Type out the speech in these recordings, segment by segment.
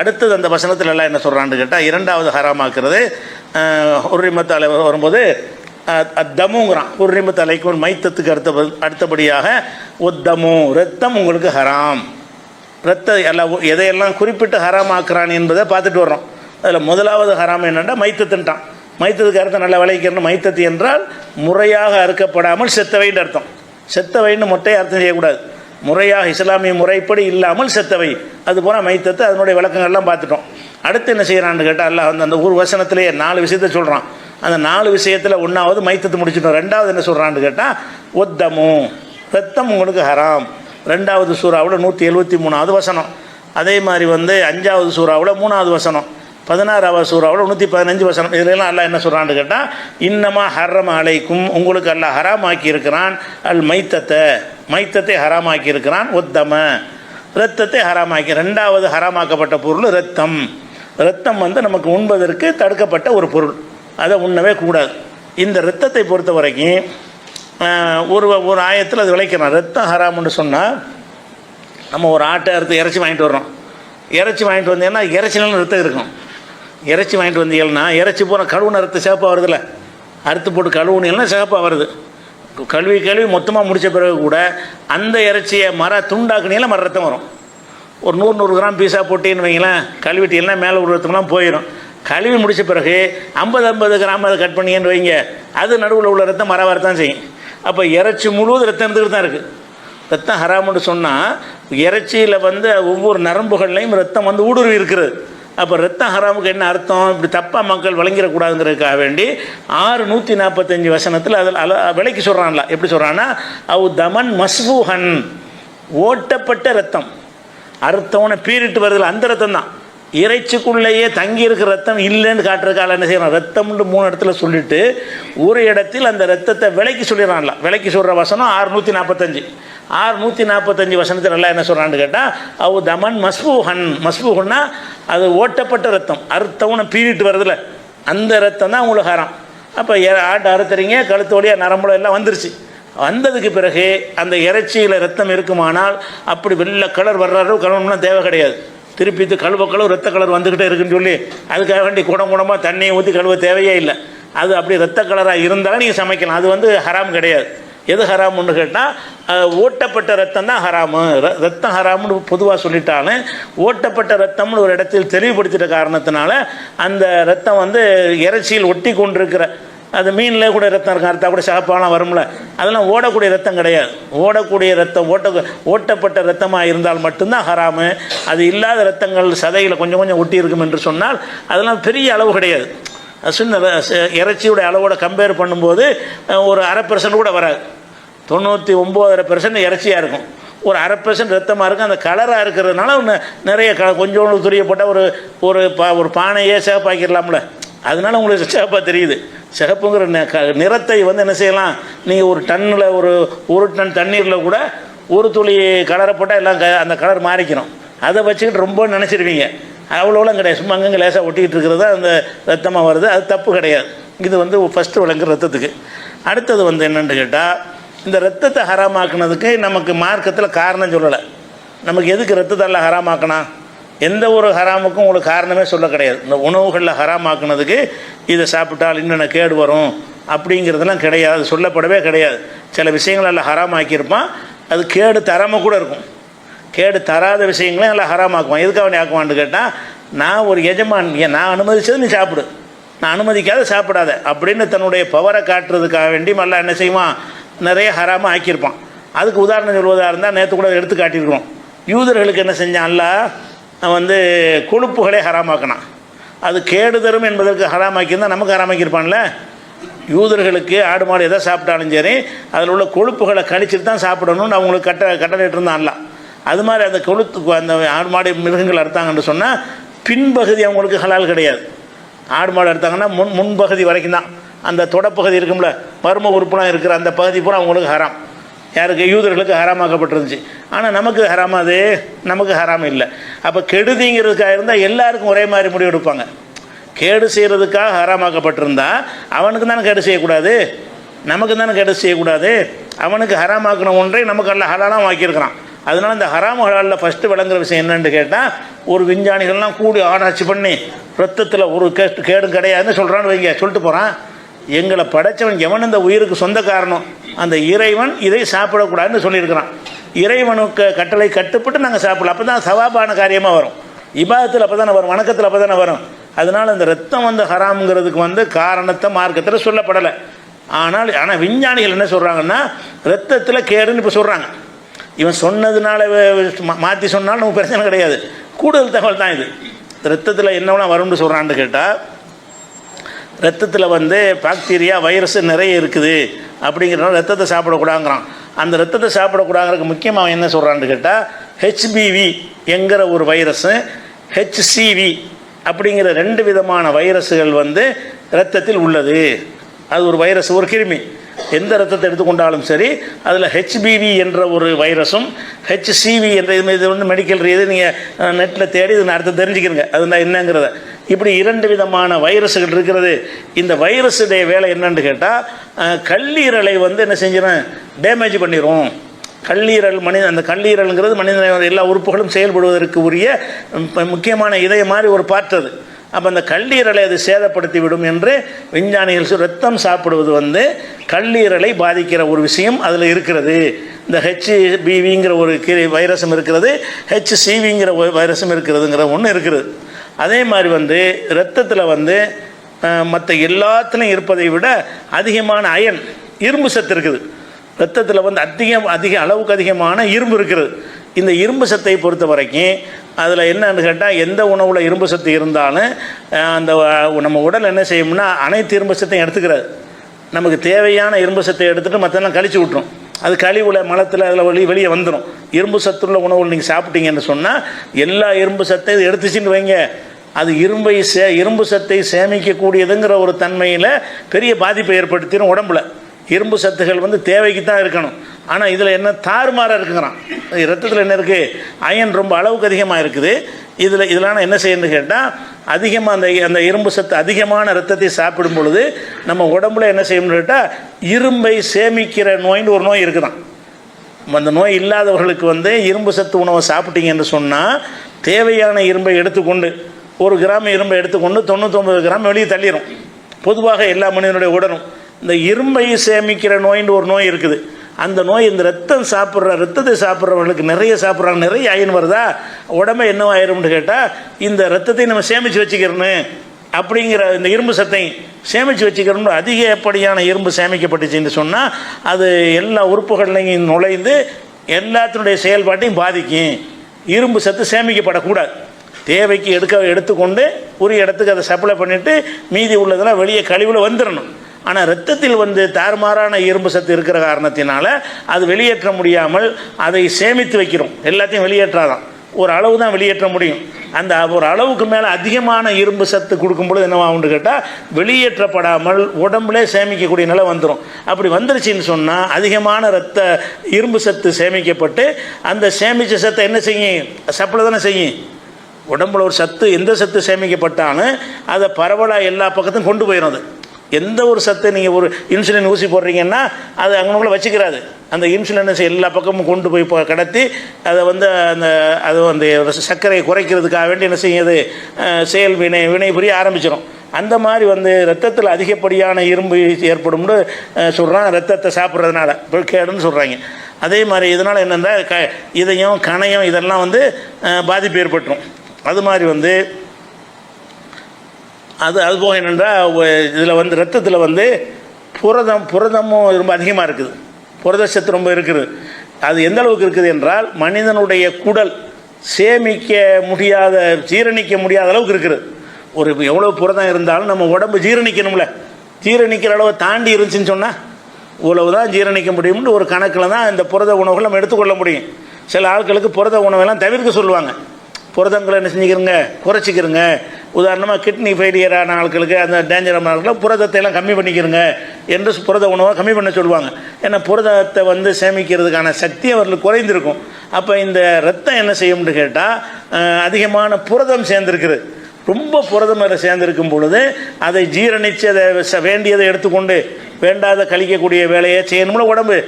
அடுத்தது அந்த வசனத்தில் எல்லாம் என்ன சொல்கிறான்னு கேட்டால் இரண்டாவது ஹராமாக்குறது உரிமத்து அலை வரும்போது தமுங்கிறான். அத்தமுங்கிறான் உரிமத்து அலைக்கும் மைத்தத்துக்கு அடுத்த அடுத்தபடியாக ஒத்தமு ரத்தம் உங்களுக்கு ஹராம். ரத்த எல்லாம் எதையெல்லாம் குறிப்பிட்டு ஹராமாக்குறான் என்பதை பார்த்துட்டு வர்றோம். அதில் முதலாவது ஹராம் என்னென்னா மைத்தத்துன்ட்டான். மைத்தத்துக்கு அர்த்தம் நல்ல விளைவிக்கணும் மைத்தத்து என்றால் முறையாக அறுக்கப்படாமல் செத்தவைன்னு அர்த்தம். செத்தவைன்னு மொட்டையை அர்த்தம் செய்யக்கூடாது. முறையாக இஸ்லாமிய முறைப்படி இல்லாமல் செத்தவை. அது போல மைத்தத்தை அதனுடைய விளக்கங்கள்லாம் பார்த்துட்டோம். அடுத்து என்ன செய்கிறான்னு கேட்டால் எல்லாம் வந்து அந்த ஒரு வசனத்திலேயே நாலு விஷயத்த சொல்கிறான் அந்த நாலு விஷயத்தில் ஒன்றாவது மைத்தத்தை முடிச்சிட்டோம். ரெண்டாவது என்ன சொல்கிறான்னு கேட்டால் ஒத்தமும் ரத்தம் உங்களுக்கு ஹராம். ரெண்டாவது சூறாவில் நூற்றி எழுபத்தி மூணாவது வசனம். அதே மாதிரி வந்து அஞ்சாவது சூறாவில் மூணாவது வசனம். பதினாறாவது சூறாவில் நூற்றி பதினஞ்சு வசனம். இதுலலாம் அல்லாஹ் என்ன சொல்கிறான்னு கேட்டால் இன்னமா ஹர்ரம் அலைக்கும் உங்களுக்கு அல்லாஹ் ஹராமாக்கி இருக்கிறான். அல் மைத்தத்தை மைத்தத்தை ஹராமாக்கி இருக்கிறான். ஒத்தம ரத்தத்தை ஹராமாக்கி ரெண்டாவது ஹராமாக்கப்பட்ட பொருள் ரத்தம் ரத்தம் வந்து நமக்கு உண்பதற்கு தடுக்கப்பட்ட ஒரு பொருள். அதை உண்ணவே கூடாது. இந்த ரத்தத்தை பொறுத்த வரைக்கும் ஒரு ஒரு ஆயத்தில் அது விளைக்கிறான். ரத்தம் ஹராம்னு சொன்னால் நம்ம ஒரு ஆட்டை அறுத்து இறைச்சி வாங்கிட்டு வர்றோம். இறைச்சி வாங்கிட்டு வந்தீங்கன்னா இறைச்சினாலும் ரத்தம் இருக்கும். இறைச்சி வாங்கிட்டு வந்தீங்கன்னா இறைச்சி போன கழுவுன ரத்தம் சேப்பாக வருதுல்ல? அறுத்து போட்டு கழுவுனீங்கன்னா சேப்பாக வருது. கழுவி கழுவி மொத்தமாக முடித்த பிறகு கூட அந்த இறைச்சியை மர துண்டாக்குனியெல்லாம் மர ரத்தம் வரும். ஒரு நூறு நூறு கிராம் பீஸா போட்டின்னு வைங்களேன் கழுவிட்டீங்கன்னா மேலே ஒரு ரத்தம்லாம் போயிடும். கழுவி முடித்த பிறகு ஐம்பது ஐம்பது கிராம் அதை கட் பண்ணிங்கன்னு வைங்க. அது நடுவில் உள்ள ரத்தம் மர வரத்தான் செய்யும். அப்போ இறைச்சி முழுவதும் ரத்தம் இருந்துக்கிட்டு தான் இருக்குது ரத்தம் ஹராமுன்னு சொன்னால் இறைச்சியில் வந்து ஒவ்வொரு நரம்புகள்லையும் ரத்தம் வந்து ஊடுருவி இருக்கிறது. அப்போ ரத்தம் ஹராமுக்கு என்ன அர்த்தம்? இப்படி தப்பாக மக்கள் வழங்கிடக்கூடாதுங்கிறதுக்காக வேண்டி ஆறு நூற்றி நாற்பத்தஞ்சு வசனத்தில் அதில் அல விலைக்கு சொல்கிறான்ல எப்படி சொல்கிறான்னா அவு தமன் மஸ்பூஹன். ஓட்டப்பட்ட ரத்தம். அர்த்தம்னு பீரிட்டு வருதுல அந்த ரத்தம் தான் இறைச்சிக்குள்ளேயே தங்கி இருக்கிற ரத்தம் இல்லைன்னு காட்டுறதுக்கால என்ன செய்யணும் ரத்தம்னு மூணு இடத்துல சொல்லிட்டு ஒரு இடத்தில் அந்த ரத்தத்தை விலைக்கு சொல்லிடுறான்ல. விலைக்கு சொல்கிற வசனம் ஆறுநூற்றி நாற்பத்தஞ்சு ஆறுநூற்றி நாற்பத்தஞ்சு வசனத்தில் நல்லா என்ன சொல்கிறான்னு கேட்டால் அவு தமன் மஸ்பூஹன். மஸ்பூஹன்னா அது ஓட்டப்பட்ட ரத்தம். அறுத்தவனை பீறிட்டு வருதுல அந்த ரத்தம் தான் உங்களுக்கு ஹரம். அப்போ ஆட்டை அறுத்துறீங்க கழுத்து வழியாக நரம்புல எல்லாம் வந்துருச்சு. வந்ததுக்கு பிறகு அந்த இறைச்சியில் ரத்தம் இருக்குமானால் அப்படி வெள்ளை கலர் வர்றாரோ கழுவணும்னா தேவை கிடையாது. திருப்பி இது கழுவ கழுவு ரத்த கலர் வந்துக்கிட்டே இருக்குன்னு சொல்லி அதுக்காக வேண்டி குடம் குடமாக தண்ணியை ஊற்றி கழுவ தேவையே இல்லை. அது அப்படி ரத்த கலராக இருந்தாலும் நீங்கள் சமைக்கலாம். அது வந்து ஹராம் கிடையாது. எது ஹராமுன்னு கேட்டால் ஓட்டப்பட்ட ரத்தம் தான் ஹராமு. ர- ரத்தம் ஹராமுன்னு பொதுவாக சொல்லிட்டாலும் ஓட்டப்பட்ட ரத்தம்னு ஒரு இடத்தில் தெளிவுபடுத்திட்ட காரணத்தினால அந்த ரத்தம் வந்து இறைச்சியில் ஒட்டி கொண்டிருக்கிற அது மீனில் கூட ரத்தம் இருக்கும் அறுத்தா கூட சாப்பாலாம் வரும்ல. அதெல்லாம் ஓடக்கூடிய ரத்தம் கிடையாது. ஓடக்கூடிய ரத்தம் ஓட்ட ஓட்டப்பட்ட ரத்தமாக இருந்தால் மட்டும்தான் ஹராமு. அது இல்லாத ரத்தங்கள் சதையில் கொஞ்சம் கொஞ்சம் ஒட்டி இருக்கும் என்று சொன்னால் அதெல்லாம் பெரிய அளவு கிடையாது. சின்ன ர- ச- இறைச்சியோட அளவோட கம்பேர் பண்ணும்போது ஒரு அரை பர்சன்ட் கூட வராது. தொண்ணூற்றி ஒம்போதரை பெர்சன்ட் இறைச்சியாக இருக்கும். ஒரு அரை பெர்சன்ட் ரத்தமாக இருக்கும். அந்த கலராக இருக்கிறதுனால ஒன்று நிறைய க கொஞ்சோண்டு துரிய போட்டால் ஒரு ஒரு பா ஒரு பானையே சேப்பாக்கிடலாம்ல அதனால உங்களுக்கு சிவப்பாக தெரியுது. சிகப்புங்கிற நிறத்தை வந்து என்ன செய்யலாம்? நீங்கள் ஒரு டன்னில் ஒரு ஒரு டன் தண்ணீரில் கூட ஒரு துளி கலரை போட்டால் எல்லாம் க அந்த கலர் மாறிக்கணும். அதை வச்சுக்கிட்டு ரொம்ப நினச்சிருவீங்க. அவ்வளோலாம் கிடையாது. சும்மா அங்கங்கே லேசாக ஒட்டிக்கிட்டு இருக்கிறது தான் அந்த ரத்தமாக வருது. அது தப்பு கிடையாது. இது வந்து ஃபஸ்ட்டு விளங்குற ரத்தத்துக்கு. அடுத்தது வந்து என்னென்னு கேட்டால் இந்த ரத்தத்தை ஹராமாக்குனதுக்கு நமக்கு மார்க்கத்தில் காரணம் சொல்லலை. நமக்கு எதுக்கு ரத்தத்தெல்லாம் ஹராமாக்கினா? எந்த ஒரு ஹராமுக்கும் உங்களுக்கு காரணமே சொல்ல கிடையாது. இந்த உணவுகளில் ஹராமாக்குனதுக்கு இதை சாப்பிட்டால் இன்னென்ன கேடு வரும் அப்படிங்கிறதெல்லாம் கிடையாது. சொல்லப்படவே கிடையாது. சில விஷயங்கள் எல்லாம் ஹராமாக்கியிருப்பான். அது கேடு தராமல் கூட இருக்கும். கேடு தராத விஷயங்களையும் நல்லா ஹராமாக்குவான். எதுக்காக நீ ஆக்குவான்னு கேட்டால் நான் ஒரு எஜமான் ஏன் நான் அனுமதித்தது நீ சாப்பிடு. நான் அனுமதிக்காத சாப்பிடாத. அப்படின்னு தன்னுடைய பவரை காட்டுறதுக்காக வேண்டி மல்ல என்ன செய்வான்? நிறைய ஹராமாக ஆக்கியிருப்பான். அதுக்கு உதாரணம் சொல்வதாக இருந்தால் நேற்று கூட எடுத்து காட்டியிருக்கிறோம். யூதர்களுக்கு என்ன செஞ்சான்ல வந்து கொழுப்புகளை ஹராமாக்கினான். அது கேடு தரும் என்பதற்கு ஹராமாக்கியிருந்தால் நமக்கு ஹராமாக்கியிருப்பான்ல? யூதர்களுக்கு ஆடு மாடு எதை சாப்பிட்டாலும் சரி அதில் உள்ள கொழுப்புகளை கழிச்சிட்டு தான் சாப்பிடணும்னு அவங்களுக்கு கட்ட கட்டளையிட்டு இருந்தான் அது மாதிரி அந்த கொழுத்து அந்த ஆடு மாடு மிருகங்கள் அறுத்தாங்கன்னு சொன்னால் பின்பகுதி அவங்களுக்கு ஹலால் கிடையாது. ஆடு மாடு அறுத்தாங்கன்னா முன் முன்பகுதி வரைக்கும் தான். அந்த தொடப்பகுதி இருக்கும்ல மர்ம உறுப்புலாம் இருக்கிற அந்த பகுதி பூரா அவங்களுக்கு ஹராம். யாருக்கு? யூதர்களுக்கு ஹராமாக்கப்பட்டிருந்துச்சு. ஆனால் நமக்கு ஹராமா அது? நமக்கு ஹராம் இல்லை. அப்போ கெடுதிங்கிறதுக்காக இருந்தால் எல்லாருக்கும் ஒரே மாதிரி முடிவு எடுப்பாங்க. கேடு செய்கிறதுக்காக ஹராமாக்கப்பட்டிருந்தா அவனுக்கு தானே கேடு செய்யக்கூடாது? நமக்கு தானே கேடு செய்யக்கூடாது? அவனுக்கு ஹராமாக்கின ஒன்றை நமக்கு அல்ல ஹலாலாம் ஆக்கியிருக்கிறான் அதனால இந்த ஹராம் ஹலாலில் ஃபஸ்ட்டு விளங்குற விஷயம் என்னென்னு கேட்டால் ஒரு விஞ்ஞானிகள்லாம் கூடி ஆராய்ச்சி பண்ணி ரத்தத்தில் ஒரு கேஸ்ட் கேடும் கிடையாதுன்னு சொல்கிறான்னு வைங்க. சொல்லிட்டு போகிறான் எங்களை படைச்சவன் எவன் இந்த உயிருக்கு சொந்த காரணம்? அந்த இறைவன் இதை சாப்பிடக்கூடாதுன்னு சொல்லியிருக்கிறான். இறைவனுக்கு கட்டளை கட்டுப்பட்டு நாங்கள் சாப்பிடலாம். அப்போ தான் சவாபான காரியமாக வரும். இபாதத்தில் அப்போ தானே வரும் வணக்கத்தில் அப்போ தானே வரும். அதனால் அந்த ரத்தம் வந்து ஹராம்ங்கிறதுக்கு வந்து காரணத்தை மார்க்கத்தில் சொல்லப்படலை. ஆனால் ஆனால் விஞ்ஞானிகள் என்ன சொல்கிறாங்கன்னா ரத்தத்தில் கேடுன்னு இப்போ சொல்கிறாங்க இவன் சொன்னதுனால மாற்றி சொன்னாலும் நமக்கு பிரச்சனை கிடையாது. கூடுதல் தகவல் தான் இது. ரத்தத்தில் என்னவெல்லாம் வரும்னு சொல்கிறான்னு கேட்டால் ரத்தத்தில் வந்து பாக்டீரியா வைரஸ் நிறைய இருக்குது. அப்படிங்கிறனால ரத்தத்தை சாப்பிடக்கூடாங்கிறான் அந்த ரத்தத்தை சாப்பிடக்கூடாங்கிறதுக்கு முக்கியமாக அவன் என்ன சொல்கிறான்னு கேட்டால் ஹெச்பிவி என்கிற ஒரு வைரஸு ஹெச்சிவி அப்படிங்கிற ரெண்டு விதமான வைரஸுகள் வந்து ரத்தத்தில் உள்ளது. அது ஒரு வைரஸ் ஒரு கிருமி. எந்த ரத்தத்தை எடுத்துக்கொண்டாலும் சரி அதில் ஹெச்பிவி என்ற ஒரு வைரஸும் ஹெச்சிவி என்ற இது இது வந்து மெடிக்கல் ரீதி நீங்கள் நெட்டில் தேடி இது அர்த்தம் தெரிஞ்சுக்கிறங்க. அதுனா என்னங்கிறத. இப்படி இரண்டு விதமான வைரஸுகள் இருக்கிறது. இந்த வைரஸுடைய வேலை என்னன்னு கேட்டால் கல்லீரலை வந்து என்ன செஞ்சிடும் டேமேஜ் பண்ணிடும் கல்லீரல் மனித அந்த கல்லீரல்ங்கிறது மனிதனை எல்லா உறுப்புகளும் செயல்படுவதற்கு உரிய முக்கியமான இதய மாதிரி ஒரு பார்ட் அது. அப்போ அந்த கல்லீரலை அது சேதப்படுத்தி விடும் என்று விஞ்ஞானிகள் ரத்தம் சாப்பிடுவது வந்து கல்லீரலை பாதிக்கிற ஒரு விஷயம் அதில் இருக்கிறது. இந்த ஹெச்பிவிங்கிற ஒரு கி வைரஸும் இருக்கிறது ஹெச்சிவிங்கிற வைரஸும் இருக்கிறதுங்கிற ஒன்று இருக்கிறது. அதே மாதிரி வந்து ரத்தத்தில் வந்து மற்ற எல்லாத்துலேயும் இருப்பதை விட அதிகமான அயன் இரும்பு சத்து இருக்குது. ரத்தத்தில் வந்து அதிகம் அதிக அளவுக்கு அதிகமான இரும்பு இருக்கிறது இந்த இரும்பு சத்தை பொறுத்த வரைக்கும் அதில் என்னன்னு கேட்டால் எந்த உணவில் இரும்பு சத்து இருந்தாலும் அந்த நம்ம உடல் என்ன செய்யும்னா அனைத்து இரும்பு சத்தையும் எடுத்துக்கிறது. நமக்கு தேவையான இரும்பு சத்தை எடுத்துகிட்டு மற்றெல்லாம் கழிச்சு விட்ரும் அது கழிவுல மலத்தில் அதில் வெளியே வெளியே வந்துடும் இரும்பு சத்துள்ள உணவுகள் நீங்கள் சாப்பிட்டீங்கன்னு சொன்னால் எல்லா இரும்பு சத்தையும் எடுத்துச்சின்னு வைங்க. அது இரும்பை சே இரும்பு சத்தை சேமிக்கக்கூடியதுங்கிற ஒரு தன்மையில் பெரிய பாதிப்பை ஏற்படுத்திடும் உடம்புல. இரும்பு சத்துகள் வந்து தேவைக்கு தான் இருக்கணும். ஆனால் இதில் என்ன தாறுமாறாக இருக்குங்கிறான். ரத்தத்தில் என்ன இருக்குது அயன் ரொம்ப அளவுக்கு அதிகமாக இருக்குது. இதில் இதெல்லாம் என்ன செய்யணும்னு கேட்டால் அதிகமாக அந்த அந்த இரும்பு சத்து அதிகமான ரத்தத்தை சாப்பிடும் பொழுது நம்ம உடம்புல என்ன செய்யணும்னு கேட்டால் இரும்பை சேமிக்கிற நோயின்னு ஒரு நோய் இருக்குதான். அந்த நோய் இல்லாதவர்களுக்கு வந்து இரும்பு சத்து உணவை சாப்பிட்டீங்கன்னு சொன்னால் தேவையான இரும்பை எடுத்துக்கொண்டு ஒரு கிராம் இரும்பை எடுத்துக்கொண்டு தொண்ணூத்தொம்பது கிராம் வெளியே தள்ளிடும் பொதுவாக எல்லா மனிதனுடைய உடலும் இந்த இரும்பை சேமிக்கிற நோயின்னு ஒரு நோய் இருக்குது. அந்த நோய் இந்த ரத்தம் சாப்பிட்ற ரத்தத்தை சாப்பிட்றவங்களுக்கு நிறைய சாப்பிட்றாங்க. நிறைய அயன் வருதா? உடம்பு என்னவாயிரும்னு கேட்டால் இந்த ரத்தத்தை நம்ம சேமித்து வச்சுக்கிறோன்னு அப்படிங்கிற இந்த இரும்பு சத்தை சேமித்து வச்சுக்கிறோம்னு அதிகப்படியான இரும்பு சேமிக்கப்பட்டுச்சுன்னு சொன்னால் அது எல்லா உறுப்புகள்லையும் நுழைந்து எல்லாத்தினுடைய செயல்பாட்டையும் பாதிக்கும். இரும்பு சத்து சேமிக்கப்படக்கூடாது. தேவைக்கு எடுக்க எடுத்துக்கொண்டு உரிய இடத்துக்கு அதை சப்ளை பண்ணிவிட்டு மீதி உள்ளதெல்லாம் வெளியே கழிவில் வந்துடணும் ஆனால் ரத்தத்தில் வந்து தாறுமாறான இரும்பு சத்து இருக்கிற காரணத்தினால அது வெளியேற்ற முடியாமல் அதை சேமித்து வைக்கிறோம். எல்லாத்தையும் வெளியேற்றாதான். ஒரு அளவு தான் வெளியேற்ற முடியும். அந்த ஒரு அளவுக்கு மேலே அதிகமான இரும்பு சத்து கொடுக்கும்பொழுது என்னவாகும்னு கேட்டால் வெளியேற்றப்படாமல் உடம்புலே சேமிக்கக்கூடிய நிலை வந்துடும் அப்படி வந்துருச்சுன்னு சொன்னால் அதிகமான ரத்த இரும்பு சத்து சேமிக்கப்பட்டு அந்த சேமித்த சத்தை என்ன செய்யும்? சப்ளை தானே செய்யும். உடம்புல ஒரு சத்து எந்த சத்து சேமிக்கப்பட்டாலும் அதை பரவலாக எல்லா பக்கத்தும் கொண்டு போயிடும் அது. எந்த ஒரு சத்தை நீங்கள் ஒரு இன்சுலின் ஊசி போடுறீங்கன்னா அது அங்கனக்குள்ள வச்சுக்கிறாது. அந்த இன்சுலினஸ் எல்லா பக்கமும் கொண்டு போய் கடத்தி அதை வந்து அந்த அது அந்த சர்க்கரையை குறைக்கிறதுக்காக வேண்டி என்ன செய்யுது? செயல் வினை வினை புரிய ஆரம்பிச்சிடும் அந்த மாதிரி வந்து ரத்தத்தில் அதிகப்படியான இரும்பு ஏற்படும்னு சொல்கிறான் ரத்தத்தை சாப்பிட்றதுனால. கேடுன்னு சொல்கிறாங்க அதே மாதிரி இதனால் என்னென்னா க இதயம் கணையம் இதெல்லாம் வந்து பாதிப்பு ஏற்பட்டுரும். அது மாதிரி வந்து அது அது போக என்னென்றால் இதில் வந்து ரத்தத்தில் வந்து புரதம் புரதமும் ரொம்ப அதிகமாக இருக்குது. புரத சத்து ரொம்ப இருக்குது. அது எந்த அளவுக்கு இருக்குது என்றால் மனிதனுடைய குடல் சேமிக்க முடியாத ஜீரணிக்க முடியாத அளவுக்கு இருக்குது. ஒரு எவ்வளோ புரதம் இருந்தாலும் நம்ம உடம்பு ஜீரணிக்கணும்ல. ஜீரணிக்கிற அளவை தாண்டி இருந்துச்சுன்னு சொன்னால் இவ்வளவு தான் ஜீரணிக்க முடியும்னு ஒரு கணக்கில் தான் இந்த புரத உணவுகள் நம்ம எடுத்துக்கொள்ள முடியும். சில ஆட்களுக்கு புரத உணவெல்லாம் தவிர்க்க சொல்லுவாங்க. புரதங்களை என்ன செஞ்சுக்கிறங்க? குறைச்சிக்கிறங்க. உதாரணமாக கிட்னி ஃபெயிலியரான ஆட்களுக்கு அந்த டேஞ்சரான ஆட்களுக்கு புரதத்தை எல்லாம் கம்மி பண்ணிக்கிறங்க என்று புரத உணவை கம்மி பண்ண சொல்லுவாங்க. ஏன்னா புரதத்தை வந்து சேமிக்கிறதுக்கான சக்தி அவர்களுக்கு குறைந்திருக்கும். அப்போ இந்த ரத்தம் என்ன செய்யும்னு கேட்டால் அதிகமான புரதம் சேர்ந்துருக்குது ரொம்ப புரதம் அதில் சேர்ந்திருக்கும் பொழுது அதை ஜீரணித்து அதை ச- வேண்டியதை எடுத்துக்கொண்டு வேண்டாத கழிக்கக்கூடிய வேலையை செய்யணும்ல உடம்பு.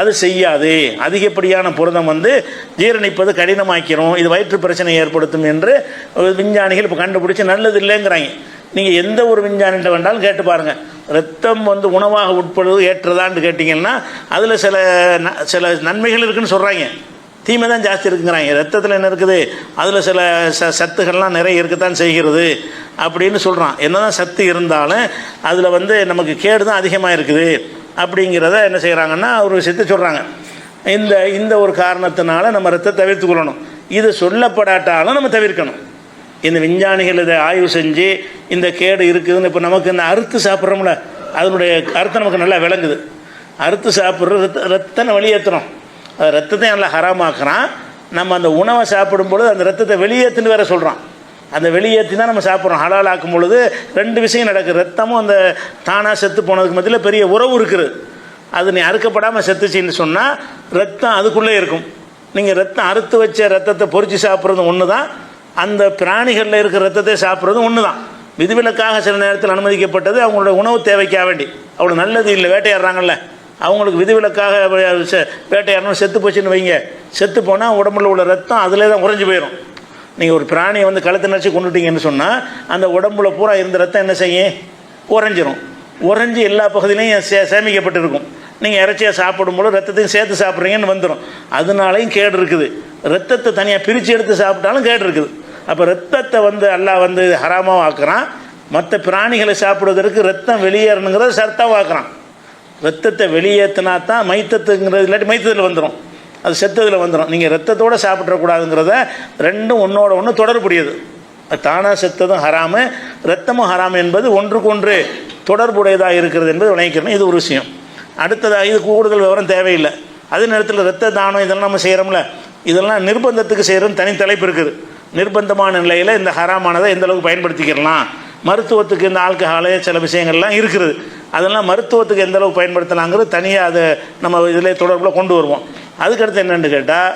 அது செய்யாது. அதிகப்படியான புரதம் வந்து ஜீரணிப்பது கடினமாக்கிறோம் இது வயிற்று பிரச்சனை ஏற்படுத்தும் என்று விஞ்ஞானிகள் இப்போ கண்டுபிடிச்சி நல்லது இல்லைங்கிறாங்க நீங்கள் எந்த ஒரு விஞ்ஞானிகிட்ட வேண்டாலும் கேட்டு பாருங்கள் ரத்தம் வந்து உணவாக உட்படுவது ஏற்றதான்னு கேட்டிங்கன்னா அதில் சில சில நன்மைகள் இருக்குன்னு சொல்கிறாங்க தீமை தான் ஜாஸ்தி இருக்குங்கிறாங்க. ரத்தத்தில் என்ன இருக்குது? அதில் சில ச சத்துக்கள்லாம் நிறைய இருக்கத்தான் செய்கிறது அப்படின்னு சொல்கிறான் என்னதான் சத்து இருந்தாலும் அதில் வந்து நமக்கு கேடு தான் அதிகமாக இருக்குது. அப்படிங்கிறத என்ன செய்கிறாங்கன்னா ஒரு சித்து சொல்கிறாங்க இந்த இந்த ஒரு காரணத்தினால நம்ம ரத்தத்தை தவிர்த்து கொள்ளணும். இது சொல்லப்படாட்டாலும் நம்ம தவிர்க்கணும். இந்த விஞ்ஞானிகள் இதை ஆய்வு செஞ்சு இந்த கேடு இருக்குதுன்னு இப்போ நமக்கு இந்த அறுத்து சாப்பிட்றோம்ல அதனுடைய அர்த்தம் நமக்கு நல்லா விளங்குது. அறுத்து சாப்பிட்ற ரத்த ரத்தனை வெளியேற்றுறோம் அது ரத்தத்தை நல்லா ஹராமாக்குறான். நம்ம அந்த உணவை சாப்பிடும் பொழுது அந்த ரத்தத்தை வெளியேற்றுன்னு வேற சொல்கிறான் அந்த வெளியேற்றி தான் நம்ம சாப்பிட்றோம். ஹலாலாக்கும் பொழுது ரெண்டு விஷயம் நடக்குது. ரத்தமும் அந்த தானாக செத்து போனதுக்கு மத்தியில் பெரிய உறவு இருக்குது. அது நீ அறுக்கப்படாமல் செத்துச்சின்னு சொன்னால் ரத்தம் அதுக்குள்ளே இருக்கும். நீங்கள் ரத்தம் அறுத்து வச்ச ரத்தத்தை பொறிச்சு சாப்பிட்றதும் ஒன்று தான் அந்த பிராணிகளில் இருக்கிற ரத்தத்தை சாப்பிட்றதும் ஒன்று தான் விதிவிலக்காக சில நேரத்தில் அனுமதிக்கப்பட்டது அவங்களோட உணவு தேவைக்காக வேண்டி. அவ்வளோ நல்லது இல்லை வேட்டையாடுறாங்கல்ல. அவங்களுக்கு விதிவிலக்காக வேட்டையாடணும் செத்து போச்சுன்னு வைங்க. செத்து போனால் உடம்புல உள்ள ரத்தம் அதிலே தான் குறைஞ்சி போயிடும் நீங்கள் ஒரு பிராணியை வந்து கழுத்தை நினச்சி கொண்டுட்டீங்கன்னு சொன்னால் அந்த உடம்புல பூரா இருந்த ரத்தம் என்ன செய்யும்? உறைஞ்சிரும். உறைஞ்சி எல்லா பகுதியிலையும் சே சேமிக்கப்பட்டிருக்கும். நீங்கள் இறைச்சியாக சாப்பிடும்போது ரத்தத்தையும் சேர்த்து சாப்பிட்றீங்கன்னு வந்துடும் அதனாலையும் கேடு இருக்குது. ரத்தத்தை தனியாக பிரித்து எடுத்து சாப்பிட்டாலும் கேடு இருக்குது. அப்போ ரத்தத்தை வந்து அல்லாஹ் வந்து ஹராமாக ஆக்குறான். மற்ற பிராணிகளை சாப்பிடுவதற்கு ரத்தம் வெளியேறணுங்கிறத சர்த்தாவாக்குறான். ஆக்குறான் ரத்தத்தை வெளியேற்றினா தான் மைத்தத்துங்கிறது இல்லாட்டி மைத்தத்தில் வந்துடும் அது செத்ததில் வந்துடும் நீங்கள் ரத்தத்தோடு சாப்பிட்றக்கூடாதுங்கிறத ரெண்டும் ஒன்றோட ஒன்று தொடர்புடையது. அது தானாக செத்ததும் ஹராமு ரத்தமும் ஹராம் என்பது ஒன்றுக்கொன்று தொடர்புடையதாக இருக்கிறது என்பது விளங்கிக்கிறணும் இது ஒரு விஷயம். அடுத்ததாக இது கூடுதல் விவரம் தேவையில்லை. அதே நேரத்தில் ரத்த தானம் இதெல்லாம் நம்ம செய்கிறோம்ல இதெல்லாம் நிர்பந்தத்துக்கு செய்கிறோம் தனி தலைப்பு இருக்குது. நிர்பந்தமான நிலையில் இந்த ஹராமானதை எந்த அளவுக்கு பயன்படுத்திக்கிறலாம் மருத்துவத்துக்கு இந்த ஆல்கஹாலு சில விஷயங்கள்லாம் இருக்குது. அதெல்லாம் மருத்துவத்துக்கு எந்த அளவுக்கு பயன்படுத்தலாங்கிறது தனியாக அதை நம்ம இதில் தொடர்பில் கொண்டு வருவோம். அதுக்கடுத்து என்னென்னு கேட்டால்